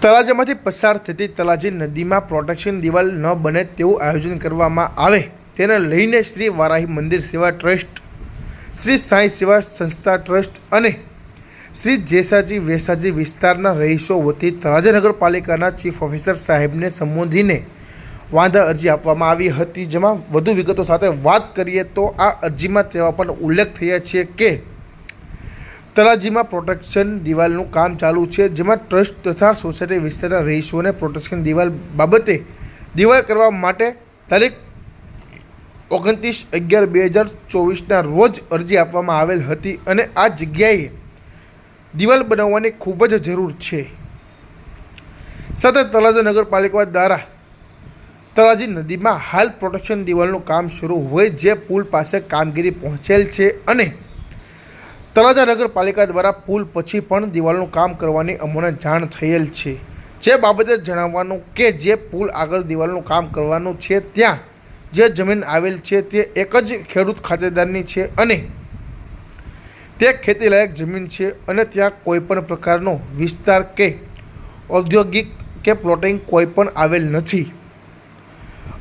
તળાજામાંથી પસાર થતી તળાજી નદીમાં પ્રોટેક્શન દિવાલ ન બને તેવું આયોજન કરવામાં આવે. તેને લઈને શ્રી વારાહી મંદિર સેવા ટ્રસ્ટ, શ્રી સાંઈ સેવા સંસ્થા ટ્રસ્ટ અને શ્રી જેસાજી વેસાજી વિસ્તારના રહીશો વતી તળાજા નગરપાલિકાના ચીફ ઓફિસર સાહેબને સંબોધીને વાંધા અરજી આપવામાં આવી હતી. જેમાં વધુ વિગતો સાથે વાત કરીએ તો આ અરજીમાં તેવા પણ ઉલ્લેખ થયા છે કે તલાજીમાં પ્રોટેક્શન દિવાલનું કામ ચાલુ છે. જેમાં ટ્રસ્ટ તથા સોસાયટી વિસ્તારના રહીશોને પ્રોટેક્શન દિવાલ બાબતે દિવાલ કરવા માટે તારીખ ઓગણત્રીસ અગિયાર બે હજાર ચોવીસના રોજ અરજી આપવામાં આવેલ હતી અને આ જગ્યાએ દિવાલ બનાવવાની ખૂબ જ જરૂર છે. સતત તળાજા નગરપાલિકા દ્વારા તળાજી નદીમાં હાલ પ્રોટેક્શન દિવાલનું કામ શરૂ હોય જે પુલ પાસે કામગીરી પહોંચેલ છે અને તળાજા નગરપાલિકા દ્વારા પુલ પછી પણ દિવાલનું કામ કરવાની અમને જાણ થયેલ છે. જે બાબતે જણાવવાનું કે જે પુલ આગળ દિવાલનું કામ કરવાનું છે ત્યાં જે જમીન આવેલ છે તે એક જ ખેડૂત ખાતેદારની છે અને તે ખેતીલાયક જમીન છે અને ત્યાં કોઈપણ પ્રકારનો વિસ્તાર કે ઔદ્યોગિક કે પ્લોટિંગ કોઈ પણ આવેલ નથી.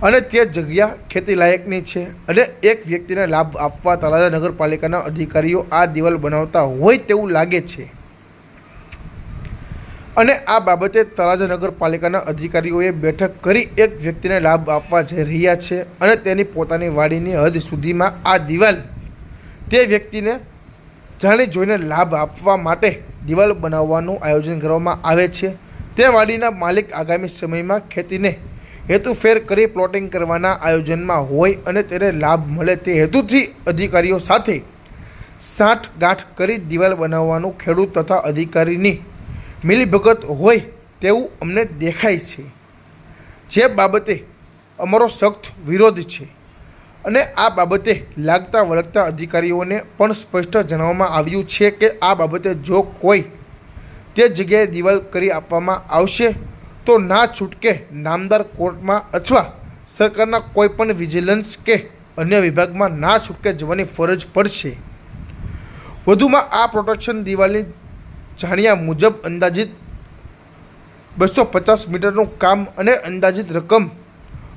અને તે જગ્યા ખેતીલાયકની છે અને એક વ્યક્તિને લાભ આપવા તળાજા નગરપાલિકાના અધિકારીઓ આ દિવાલ બનાવતા હોય તેવું લાગે છે. અને આ બાબતે તળાજા નગરપાલિકાના અધિકારીઓએ બેઠક કરી એક વ્યક્તિને લાભ આપવા જઈ રહ્યા છે અને તેની પોતાની વાડીની હદ સુધીમાં આ દિવાલ તે વ્યક્તિને જાણી જોઈને લાભ આપવા માટે દિવાલ બનાવવાનું આયોજન કરવામાં આવે છે. તે વાડીના માલિક આગામી સમયમાં ખેતીને હેતુફેર કરી પ્લોટિંગ કરવાના આયોજનમાં હોય અને તેને લાભ મળે તે હેતુથી અધિકારીઓ સાથે સાઠ ગાંઠ કરી દિવાલ બનાવવાનું ખેડૂત તથા અધિકારીની મિલીભગત હોય તેવું અમને દેખાય છે. જે બાબતે અમારો સખ્ત વિરોધ છે અને આ બાબતે લાગતા વળગતા અધિકારીઓને પણ સ્પષ્ટ જણાવવામાં આવ્યું છે કે આ બાબતે જો કોઈ તે જગ્યાએ દિવાલ કરી આપવામાં આવશે તો ના છૂટકે નામદાર કોર્ટમાં અથવા સરકારના કોઈ પણ વિજિલન્સ કે અન્ય વિભાગમાં ના છૂટકે જવાની ફરજ પડશે. વધુમાં આ પ્રોટેક્શન દિવાલની જાણ્યા મુજબ અંદાજિત બસો પચાસ મીટરનું કામ અને અંદાજિત રકમ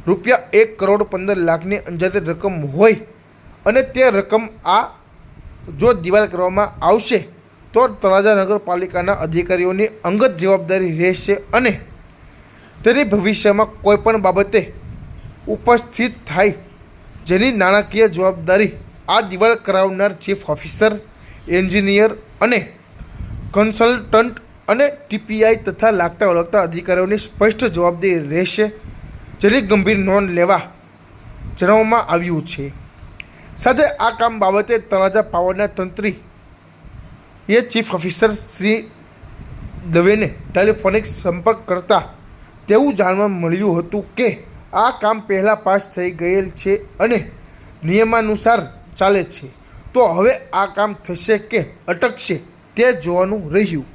રૂપિયા એક કરોડ પંદર લાખની અંદાજિત રકમ હોય અને તે રકમ આ જો દિવાલ કરવામાં આવશે તો તળાજા નગરપાલિકાના અધિકારીઓની અંગત જવાબદારી રહેશે અને તેની ભવિષ્યમાં કોઈ પણ બાબતે ઉપસ્થિત થાય જેની નાણાકીય જવાબદારી આ દિવાલ કરાવનાર ચીફ ઓફિસર, એન્જિનિયર અને કન્સલ્ટન્ટ અને ટીપીઆઈ તથા લાગતા વળગતા અધિકારીઓની સ્પષ્ટ જવાબદારી રહેશે જેની ગંભીર નોંધ લેવા જણાવવામાં આવ્યું છે. સાથે આ કામ બાબતે તળાજા પાવરના તંત્રી એ ચીફ ઓફિસર શ્રી દવેને ટેલિફોનિક સંપર્ક કરતા તેવું જાણવા મળ્યું હતું કે આ કામ પહેલાં પાસ થઈ ગયેલ છે અને નિયમાનુસાર ચાલે છે. તો હવે આ કામ થશે કે અટકશે તે જોવાનું રહ્યું.